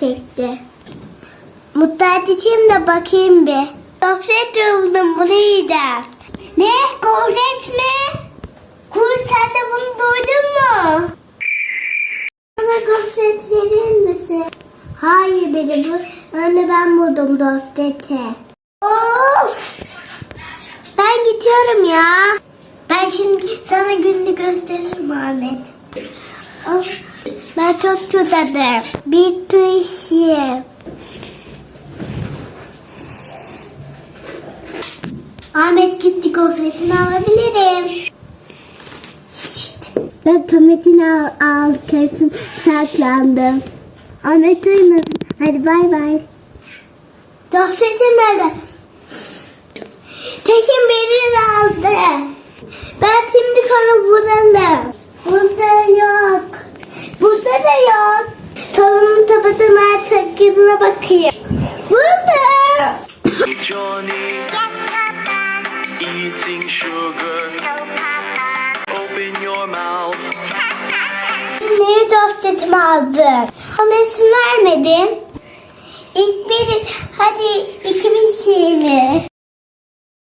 çekti. Mutlu edeceğim de bakayım bir. Gofret buldum bunu yiyeceğim. Ne? Gofret mi? Kur sen de bunu duydun mu? Bana gofret verir misin? Hayır beni bu. Anne ben buldum gofreti. Of! Ben gidiyorum ya. Ben şimdi sana gününü gösteririm Ahmet. Ben çok susadım. Bir tu işim. Ahmet gitti gofretini alabilirim. Ben pametini al, al karısın saklandım. Ahmet duymasın. Hadi bay bay. Gofretim nerede? Tekin beni aldı. Tabadan her takımına bakayım. Burada. Johnny eating sugar. Open your mouth. Neyi gofretimi aldın? Bana isim vermedin. İlk bir, hadi iki bir şeyle.